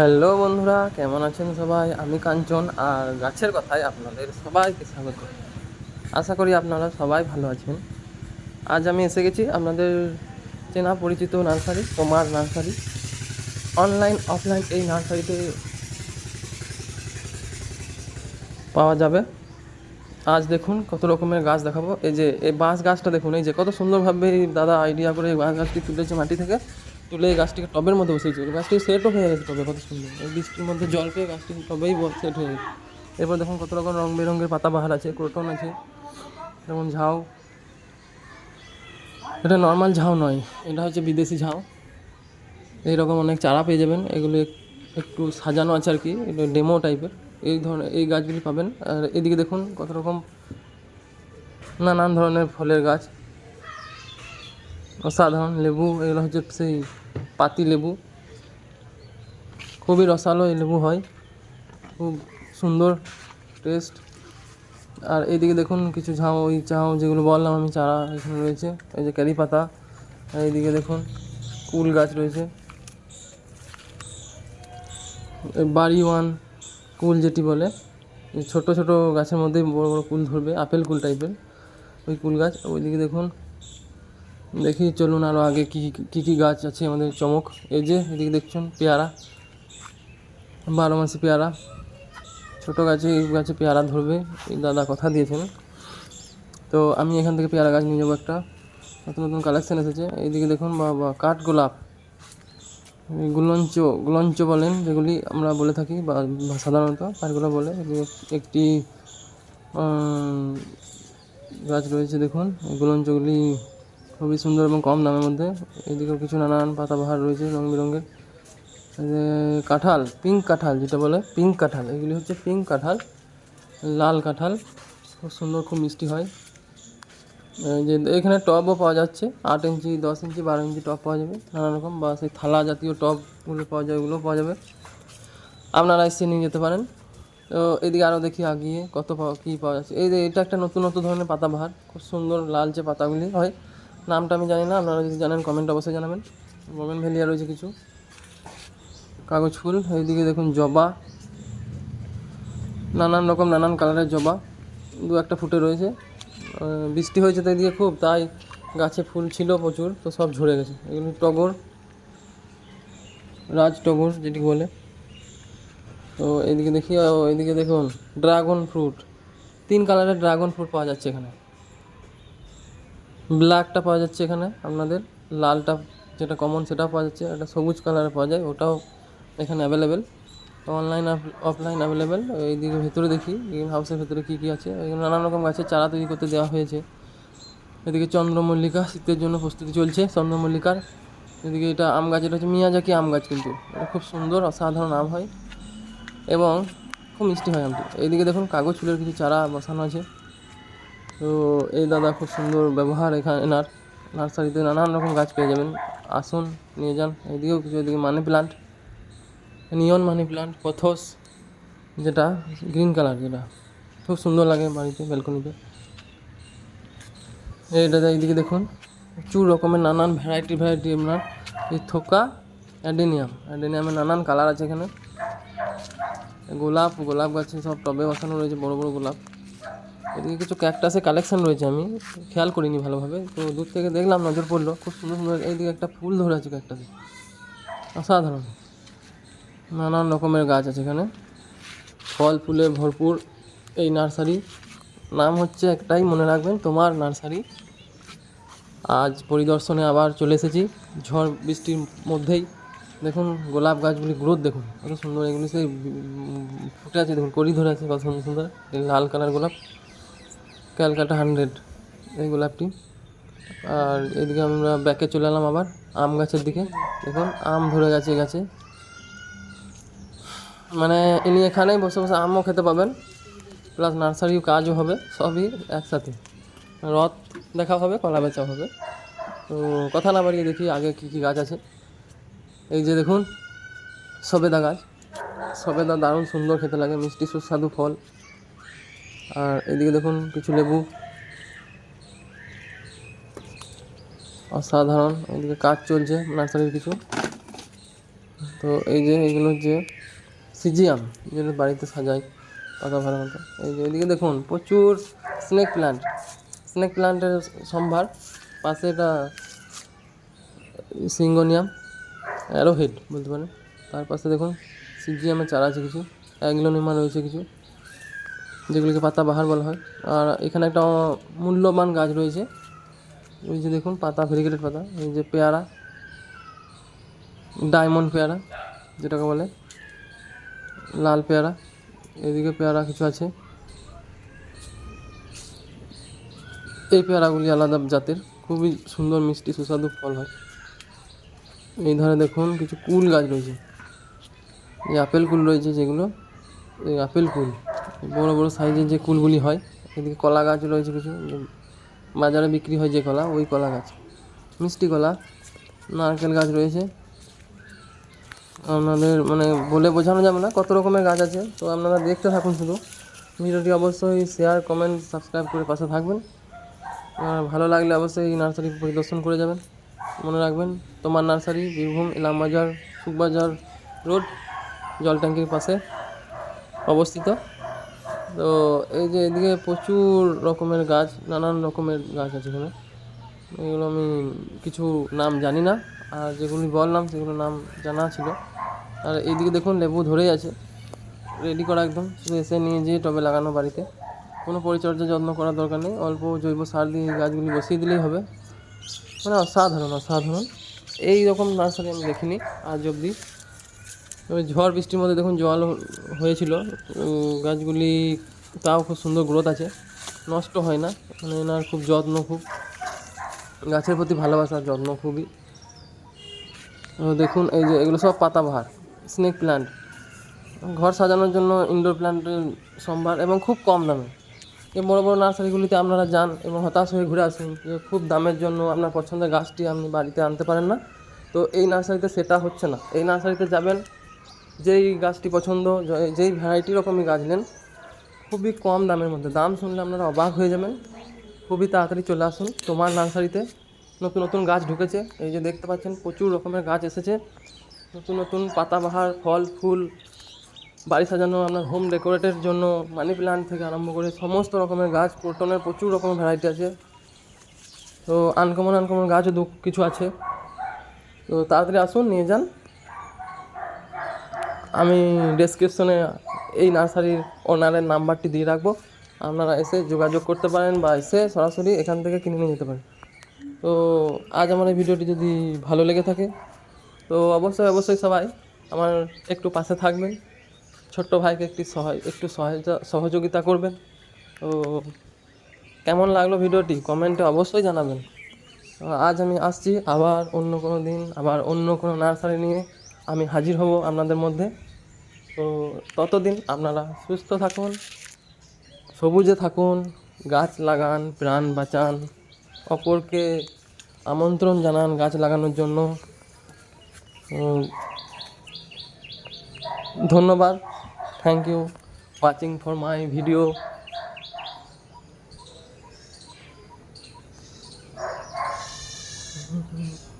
Hello বন্ধুরা, কেমন আছেন সবাই? আমি কাঞ্চন, আর গাছের কথায় আপনাদের সবাইকে স্বাগত। আশা করি আপনারা সবাই ভালো আছেন। আজ আমি এসে গেছি আপনাদের চেনা পরিচিত nursery, Kumar nursery. Online, offline এই নার্সারিতে পাওয়া যাবে। আজ দেখুন কত রকমের গাছ দেখাবো। এই যে, এই বাঁশ গাছটা দেখুন, এই যে কত সুন্দরভাবে দাদা আইডিয়া করে এই বাঁশ গাছটি তুলেছে মাটি থেকে। তুলে গাছটিকে টবের মধ্যে বসিয়েছে গাছটি সেটও হয়ে গেছে টবে, কত সুন্দর। এই বৃষ্টির মধ্যে জল পেয়ে গাছটি টবেই সেট হয়ে গেছে। এরপর দেখুন কত রকম রং বেরঙের পাতা বাহার আছে, ক্রোটন আছে, যেমন ঝাউ। এটা নর্মাল ঝাউ নয়, এটা হচ্ছে বিদেশি ঝাউ। এইরকম অনেক চারা পেয়ে যাবেন, এগুলো একটু সাজানো আছে আর কি, এটা ডেমো টাইপের এই ধরনের, এই গাছগুলি পাবেন। আর এদিকে দেখুন কত রকম নানান ধরনের ফলের গাছ। অসাধারণ লেবু, এগুলো হচ্ছে সেই পাতি লেবু। খুবই রসালো এই লেবু হয়। খুব সুন্দর টেস্ট আর এইদিকে দেখুন কিছু ঝাউ, ওই ঝাউ যেগুলো বললাম আমি, চারা এখানে রয়েছে। এই যে ক্যারি পাতা। আর এইদিকে দেখুন কুল গাছ রয়েছে। বাড়ি ওয়ান কুল যেটি বলে ছোট ছোট গাছের মধ্যে বড় বড় কুল ধরবে, আপেল কুল টাইপের ওই কুল গাছ, ওইদিকে দেখুন দেখি, চলুন আরও আগে কী কী কী গাছ আছে আমাদের চমক। এই যে, এদিকে দেখছেন, পেয়ারা। বারো মাসি পেয়ারা। ছোটো গাছে, এই গাছে পেয়ারা ধরবে, এই দাদা কথা দিয়েছেন। তো আমি এখান থেকে পেয়ারা গাছ নিয়ে যাব একটা। নতুন নতুন কালেকশন এসেছে। এইদিকে দেখুন বা কাঠ গোলাপ। গুলঞ্চ গুলঞ্চ বলেন, যেগুলি আমরা বলে থাকি, বা সাধারণত কাঠগোলাপ বলে। একটি গাছ রয়েছে, দেখুন। গুলঞ্চগুলি খুবই সুন্দর এবং কম দামের মধ্যে। এদিকেও কিছু নানান পাতাবাহার রয়েছে রং বেরঙের। কাঁঠাল পিঙ্ক কাঁঠাল যেটা বলে পিঙ্ক কাঁঠাল। এগুলি হচ্ছে পিঙ্ক কাঁঠাল, লাল কাঁঠাল। খুব সুন্দর, খুব মিষ্টি হয়। যে এখানে টবও পাওয়া যাচ্ছে, আট ইঞ্চি, দশ ইঞ্চি, বারো ইঞ্চি টব পাওয়া যাবে। নানা রকম বা সেই থালা জাতীয় টবগুলো পাওয়া যায় ওগুলো পাওয়া যাবে। আপনারা এসে নিয়ে যেতে পারেন। তো এদিকে আরও দেখি আগিয়ে কত পাওয়া, কী পাওয়া যাচ্ছে। এই এটা একটা নতুন নতুন ধরনের পাতাবাহার। খুব সুন্দর লালচে পাতাগুলি হয়। নামটা আমি জানি না আপনারা যদি জানেন কমেন্ট অবশ্যই জানাবেন। মোমেন ভ্যালিয়া রয়েছে কিছু। কাগজ ফুল এইদিকে দেখুন জবা। নানান রকম নানান কালারের জবা। দু একটা ফুটে রয়েছে। বৃষ্টি হয়েছে তো এদিকে খুব তাই গাছে ফুল ছিল প্রচুর তো সব ঝরে গেছে। এগুলো টগর রাজ টগর যেটি বলে। তো এদিকে দেখি ও, এদিকে দেখুন ড্রাগন ফ্রুট তিন কালারের ড্রাগন ফ্রুট পাওয়া যাচ্ছে এখানে। ব্ল্যাকটা পাওয়া যাচ্ছে এখানে আপনাদের, লালটা যেটা কমন সেটা পাওয়া যাচ্ছে একটা সবুজ কালারে পাওয়া যায়, ওটাও এখানে অ্যাভেলেবেল তো অনলাইন অফলাইন অ্যাভেলেবেল এইদিকে ভেতরে দেখি গ্রিন হাউসের ভেতরে কী কী আছে এখানে নানান রকম গাছের চারা তৈরি করতে দেওয়া হয়েছে। এদিকে চন্দ্রমল্লিকা শীতের জন্য প্রস্তুতি চলছে, চন্দ্রমল্লিকার। এদিকে এটা আম গাছ, এটা হচ্ছে মিয়াজাকি আম গাছ কিন্তু, এটা খুব সুন্দর, অসাধারণ আম হয়। এবং খুব মিষ্টি হয় আমটি। এইদিকে দেখুন, কাগজ ফুলের কিছু চারা বসানো আছে। তো এই দাদা খুব সুন্দর ব্যবহার এখানে এনার। নার্সারিতে নানান রকম গাছ পেয়ে যাবেন। আসুন, নিয়ে যান। এদিকেও কিছু এদিকে মানি প্লান্ট নিয়ন মানি প্লান্ট কথস যেটা গ্রিন কালার যেটা। খুব সুন্দর লাগে বাড়িতে ব্যালকনিতে এইটা এইদিকে দেখুন, প্রচুর রকমের নানান ভ্যারাইটি ভ্যারাইটি আপনার। এই থোকা, অ্যাডেনিয়াম। অ্যাডেনিয়ামের নানান কালার আছে এখানে। গোলাপ গোলাপ গাছে সব টবে বসানো রয়েছে, বড় বড় গোলাপ। এদিকে কিছু ক্যাকটাসের কালেকশন রয়েছে আমি, খেয়াল করিনি ভালোভাবে, তো দূর থেকে দেখলাম নজর পড়ল, খুব সুন্দর সুন্দর এইদিকে একটা ফুল ধরে আছে ক্যাকটাসে অসাধারণ। নানান রকমের গাছ আছে এখানে। ফল, ফুলে ভরপুর এই নার্সারি। নাম হচ্ছে একটাই, মনে রাখবেন, তোমার নার্সারি। আজ পরিদর্শনে আবার চলে এসেছি, ঝড় বৃষ্টির মধ্যেই। দেখুন, গোলাপ গাছগুলি গ্রোথ দেখুন কত সুন্দর এগুলি সেই ফুটে আছে, দেখুন, কড়ি ধরে আছে কত সুন্দর সুন্দর, লাল কালার গোলাপ। ক্যালকাটা হান্ড্রেড এই গোলাপটি আর এদিকে আমরা ব্যাকে চলে এলাম আবার, আম গাছের দিকে। দেখুন, আম ধরে গেছে গাছে। মানে ইনি এখানেই বসে বসে আমও খেতে পাবেন। প্লাস নার্সারিও কাজও হবে, সবই একসাথে। রথ দেখা হবে, কলা বেচা হবে। তো কথা না বাড়িয়ে দেখি আগে কী কী গাছ আছে। এই যে দেখুন, সবেদা গাছ। সবেদা দারুণ সুন্দর খেতে লাগে, মিষ্টি সুস্বাদু ফল। আর এদিকে দেখুন কিছু লেবু। অসাধারণ। এদিকে কাজ চলছে নার্সারির কিছু। তো এই যে এগুলো হচ্ছে সিজিয়াম, যেগুলো বাড়িতে সাজাই পাতা ভালো মতো। এই যে এদিকে দেখুন প্রচুর স্নেক প্ল্যান্ট স্নেক প্ল্যান্টের সম্ভার পাশে এটা সিঙ্গোনিয়াম অ্যারোহেড বলতে পারেন। তার পাশে দেখুন সিজিয়ামের চারা আছে কিছু। অ্যাগ্লোনিমা রয়েছে কিছু। যেগুলিকে পাতা বাহার বলা হয়। আর এখানে একটা মূল্যবান গাছ রয়েছে। ওই যে দেখুন, পাতা ভেরিগেটেড পাতা। এই যে পেয়ারা ডায়মন্ড পেয়ারা, যেটাকে বলে, লাল পেয়ারা। এদিকে পেয়ারা কিছু আছে। এই পেয়ারাগুলি আলাদা জাতের। খুবই সুন্দর, মিষ্টি, সুস্বাদু ফল হয়। এই ধারে দেখুন, কিছু কুল গাছ রয়েছে। এই আপেল কুল রয়েছে যেগুলো, এই আপেল কুল। বড় বড় সাইজের যে কুলগুলি হয়, এদিকে কলা গাছ রয়েছে কিছু, বাজারে বিক্রি হয় যে কলা, ওই কলা গাছ। মিষ্টি কলা, নারকেল গাছ রয়েছে। আপনাদের মানে বলে বোঝানো যাবে না কত রকমের গাছ আছে, তো আপনারা দেখতে থাকুন শুধু। ভিডিওটি অবশ্যই শেয়ার কমেন্ট সাবস্ক্রাইব করে পাশে থাকবেন। আর ভালো লাগলে অবশ্যই এই নার্সারি পরিদর্শন করে যাবেন। মনে রাখবেন, তোমার নার্সারি, বীরভূম ইলামবাজার সুখবাজার রোড জল ট্যাঙ্কির পাশে অবস্থিত। তো এই যে এদিকে প্রচুর রকমের গাছ, নানান রকমের গাছ আছে এখানে। এগুলো আমি কিছু নাম জানি না, আর যেগুলি বললাম সেগুলো নাম জানা ছিল। আর এইদিকে দেখুন, লেবু ধরেই আছে রেডি করা একদম। শুধু এসে নিয়ে যেয়ে টবে লাগানো বাড়িতে। কোনো পরিচর্যা যত্ন করার দরকার নেই, অল্প জৈব সার দিয়ে গাছগুলি বসিয়ে দিলেই হবে। মানে অসাধারণ অসাধারণ। এই রকম নার্সারি আমি দেখিনি আজ অবধি। ঝড় বৃষ্টির মধ্যে দেখুন জল হয়েছিল। গাছগুলি তাও খুব সুন্দর গ্রোথ আছে। নষ্ট হয় না। মানে এনার খুব যত্ন, খুব গাছের প্রতি ভালোবাসা যত্ন খুবই। দেখুন এই যে এগুলো সব পাতাবাহার স্নেক প্ল্যান্ট ঘর সাজানোর জন্য ইনডোর প্ল্যান্টের সম্ভার এবং খুব কম দামে। এই বড় বড় নার্সারিগুলিতে আপনারা যান এবং হতাশ হয়ে ঘুরে আসুন যে খুব দামের জন্য আপনার পছন্দের গাছটি আপনি বাড়িতে আনতে পারেন না। তো এই নার্সারিতে সেটা হচ্ছে না। এই নার্সারিতে যাবেন যেই গাছটি পছন্দ যেই ভ্যারাইটি রকমই গাছ নেন, খুবই কম দামের মধ্যে। দাম শুনলে আপনারা অবাক হয়ে যাবেন। খুবই তাড়াতাড়ি চলে আসুন তোমার নার্সারিতে। নতুন নতুন গাছ ঢুকেছে। এই যে দেখতে পাচ্ছেন, প্রচুর রকমের গাছ এসেছে। নতুন নতুন পাতাবাহার, ফল, ফুল, বাড়ি সাজানো, আপনার হোম ডেকোরেটের জন্য মানি প্ল্যান্ট থেকে আরম্ভ করে সমস্ত রকমের গাছ ক্রোটনের প্রচুর রকমের ভ্যারাইটি আছে। তো আনকমন আনকমন গাছও দু কিছু আছে। তো তাড়াতাড়ি আসুন, নিয়ে যান। আমি ডেসক্রিপশনে এই নার্সারির ওনারের নাম্বারটি দিয়ে রাখব। আপনারা এসে যোগাযোগ করতে পারেন বা এসে সরাসরি এখান থেকে কিনে নিয়ে যেতে পারেন। তো আজ আমার এই ভিডিওটি যদি ভালো লেগে থাকে, তো অবশ্যই অবশ্যই সবাই আমার একটু পাশে থাকবেন। ছোট্ট ভাইকে একটি সহায়, একটু সহায়তা, সহযোগিতা করবেন। তো কেমন লাগল ভিডিওটি কমেন্টে অবশ্যই জানাবেন। আজ আমি আসছি আবার অন্য কোনো দিন, আবার অন্য কোনো নার্সারি নিয়ে আমি হাজির হব আপনাদের মধ্যে। তো ততদিন আপনারা সুস্থ থাকুন, সবুজে থাকুন, গাছ লাগান, প্রাণ বাঁচান, অপরকে আমন্ত্রণ জানান গাছ লাগানোর জন্য ধন্যবাদ thank you watching for my video Mm-hmm.